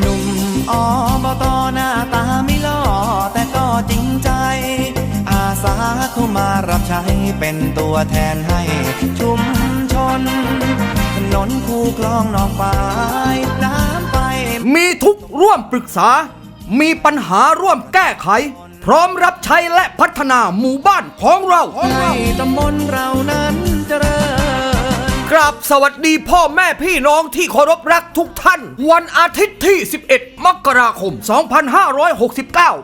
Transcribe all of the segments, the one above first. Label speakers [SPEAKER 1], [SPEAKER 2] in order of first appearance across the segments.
[SPEAKER 1] หนุ่มอบตหน้าตาไม่ล่อแต่ก็จริงใจ อาสาเข้ามารับใช้เป็นตัวแทนให้ชุมชน ถนนคูคลองหนองปายน้ำไป
[SPEAKER 2] มีทุกข์ร่วมปรึกษา มีปัญหาร่วมแก้ไข พร้อมรับใช้และพัฒนาหมู่บ้านของเรา
[SPEAKER 1] ให้ตำบลเรานั้น รา
[SPEAKER 2] บสวัสดีพ่อแม่พี่น้องที่เคารพรักทุกท่าน วันอาทิตย์ที่ 11 มกราคม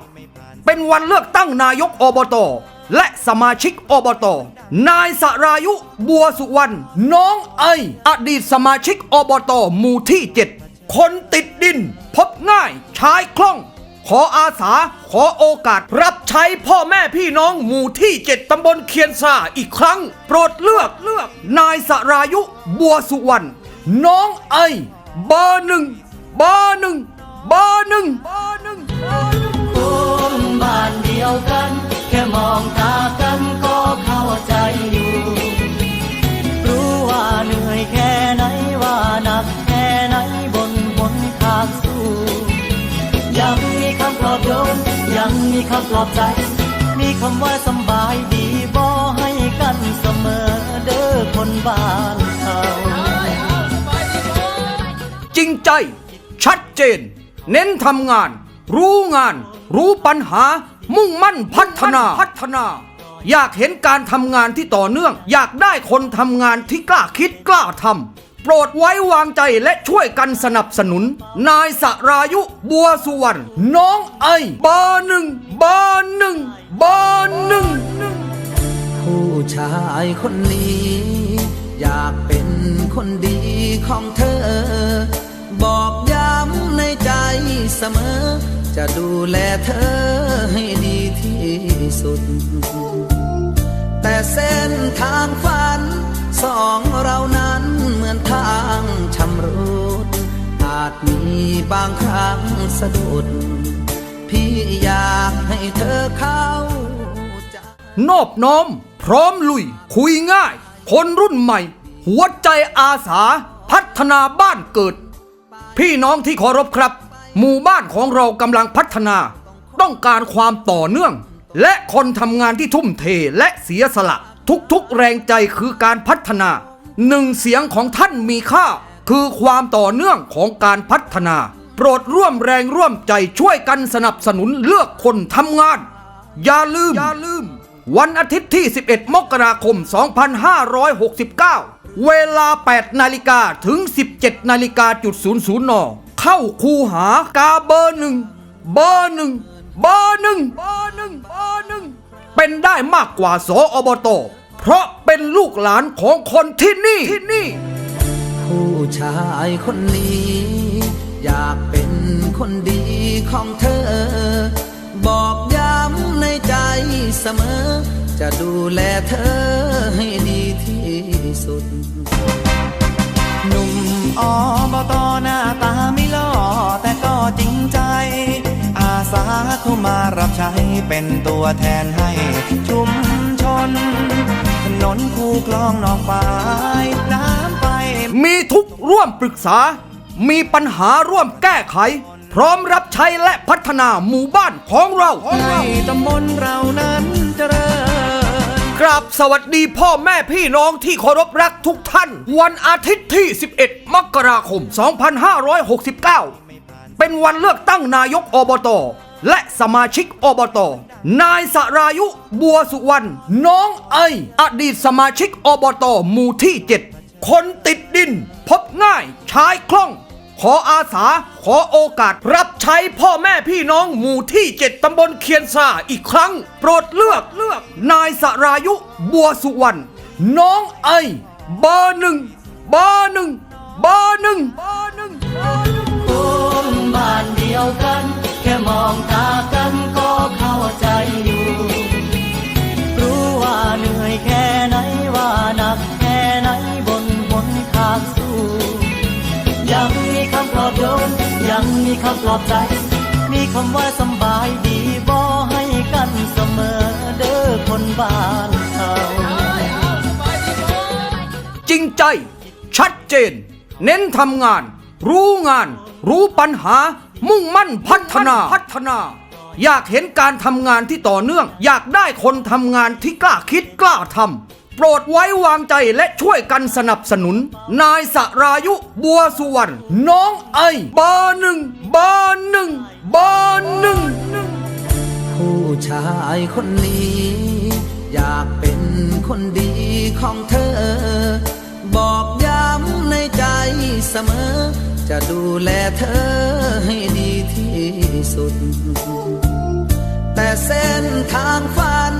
[SPEAKER 2] 2569 เป็นวันเลือกตั้งนายกอบต และสมาชิกอบต นายสรายุบัวสุวรรณน้องไอ อดีตสมาชิกอบต หมู่ที่ 7 คนติดดิน พบง่ายใช้คล่อง ขออาสาขอโอกาสรับใช้พ่อแม่พี่น้องหมู่ที่ 7 ตำบลเคียนซาอีกครั้ง โปรดเลือกเลือก นายสรายุ บัวสุวรรณน้องไอ เบอร์หนึ่งเบอร์หนึ่งเบอร์หนึ่งเบอร์หนึ่ง
[SPEAKER 3] คนบ้านเดียวกัน แค่มองตากันก็เข้าใจอยู่ รู้ว่าเหนื่อยแค่ไหนว่าหนักแค่ไหนบนบนทางสู้ยังังมีคำปลอบใจ มีคำว่าสบายดีบ่ให้กันเสมอเด้อคนบ้านเขา
[SPEAKER 2] จริงใจ ชัดเจน เน้นทำงาน รู้งาน รู้ปัญหา มุ่งมั่นพัฒนาพัฒนา อยากเห็นการทำงานที่ต่อเนื่อง อยากได้คนทำงานที่กล้าคิดกล้าทำ โปรดไว้วางใจและช่วยกันสนับสนุน นายสรายุบัวสุวรรณน้องไอเบอร์หนึ่งเบอร์หนึ่งเบอร์หนึ่ง
[SPEAKER 4] ผู้ชายคนนี้ อยากเป็นคนดีของเธอ บอกย้ำในใจเสมอ จะดูแลเธอให้ดีที่สุด แต่เส้นทางฝันสอง มีบางครั้งสะดุด พี่อยากให้เธอเข้าจ
[SPEAKER 2] นอบน้อม พร้อมลุย คุยง่าย คนรุ่นใหม่ หัวใจอาสา พัฒนาบ้านเกิด พี่น้องที่เคารพครับ หมู่บ้านของเรากำลังพัฒนา ต้องการความต่อเนื่อง และคนทำงานที่ทุ่มเทและเสียสละ ทุกๆแรงใจคือการพัฒนาหนึ่งเสียงของท่านมีค่า คือความต่อเนื่องของการพัฒนา โปรดร่วมแรงร่วมใจช่วยกันสนับสนุนเลือกคนทำงาน อย่าลืมอย่าลืม วันอาทิตย์ที่ 11 มกราคม 2569 เวลา 8 นาฬิกาถึง 17 นาฬิกาจุด00นเข้าคูหากาเบอร์หนึ่งเบอร์หนึ่งเบอร์หนึ่งเบอร์หนึ่งเบอร์หนึ่งเป็นได้มากกว่าสออบต เพราะเป็นลูกหลานของคนที่นี่ที่นี่
[SPEAKER 4] ผู้ชายคนนี้ อยากเป็นคนดีของเธอ บอกย้ำในใจเสมอ จะดูแลเธอให้ดีที่สุด
[SPEAKER 1] หนุ่มอบตหน้าตาไม่หล่อแต่ก็จริงใจ อาสาเข้ามารับใช้เป็นตัวแทนให้ชุมชนถนนคูคลองนองปายน้ำไป
[SPEAKER 2] มีทุกข์ร่วมปรึกษา มีปัญหาร่วมแก้ไข พร้อมรับใช้และพัฒนาหมู่บ้านของเรา
[SPEAKER 1] ให้ตำบลเรานั้นเจริญ
[SPEAKER 2] กราบสวัสดีพ่อแม่พี่น้องที่เคารพรักทุกท่าน วันอาทิตย์ที่ 11 มกราคม 2569 เป็นวันเลือกตั้งนายกอบต และสมาชิกอบต นายสรายุบัวสุวรรณน้องไอ อดีตสมาชิกอบต หมู่ที่ 7 คนติดดิน พบง่ายใช้คล่อง ขออาสาขอโอกาสรับใช้พ่อแม่พี่น้องหมู่ที่ 7 ตำบลเคียนซาอีกครั้ง โปรดเลือกเลือก นายสรายุ บัวสุวรรณน้องไอ เบอร์หนึ่งเบอร์หนึ่งเบอร์หนึ่งเบอร์หนึ่งบ้า
[SPEAKER 3] นเดียวกัน แค่มองตา อบโยนยังมีคำปลอบใจ มีคำว่าสำบายดีบ่ให้กันเสมอเด้อคนบ้านเขา
[SPEAKER 2] จริงใจ ชัดเจน เน้นทำงาน รู้งาน รู้ปัญหา มุ่งมั่นพัฒนาพัฒนา อยากเห็นการทำงานที่ต่อเนื่อง อยากได้คนทำงานที่กล้าคิดกล้าทำโปรดไว้วางใจและช่วยกันสนับสนุน นายสรายุบัวสุวรรณน้องไอ บอหนึ่งบอหนึ่งบอหนึ่ง
[SPEAKER 4] ผู้ชายคนนี้ อยากเป็นคนดีของเธอ บอกย้ำในใจเสมอ จะดูแลเธอให้ดีที่สุด แต่เส้นทางฝัน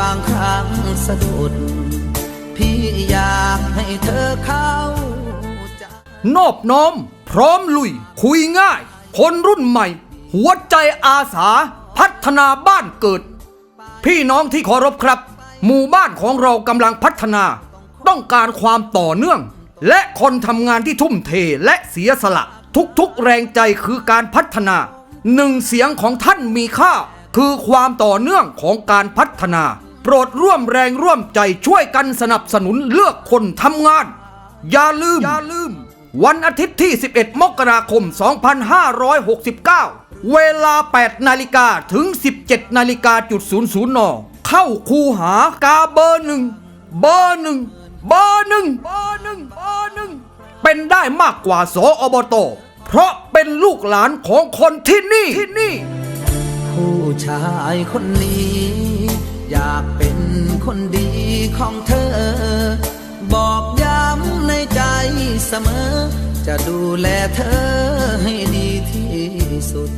[SPEAKER 4] บางครั้งสะดุด พี่อยากให้เธอเข้าจ
[SPEAKER 2] นอบน้อม พร้อมลุย คุยง่าย คนรุ่นใหม่ หัวใจอาสา พัฒนาบ้านเกิด พี่น้องที่เคารพครับ หมู่บ้านของเรากำลังพัฒนา ต้องการความต่อเนื่อง และคนทำงานที่ทุ่มเทและเสียสละ ทุกๆ แรงใจคือการพัฒนาหนึ่งเสียงของท่านมีค่า คือความต่อเนื่องของการพัฒนา โปรดร่วมแรงร่วมใจช่วยกันสนับสนุนเลือกคนทำงาน อย่าลืม อย่าลืม วันอาทิตย์ที่ 11 มกราคม 2569 เวลา 8 นาฬิกาถึง 17 นาฬิกาจุด00นเข้าคูหากาเบอร์หนึ่งเบอร์หนึ่งเบอร์หนึ่งเบอร์หนึ่งเบอร์หนึ่งเป็นได้มากกว่าสอบต เพราะเป็นลูกหลานของคนที่นี่ที่นี่
[SPEAKER 4] ผู้ชายคนนี้อยากเป็น คนดีของเธอ บอกย้ำในใจเสมอ จะดูแลเธอให้ดีที่สุด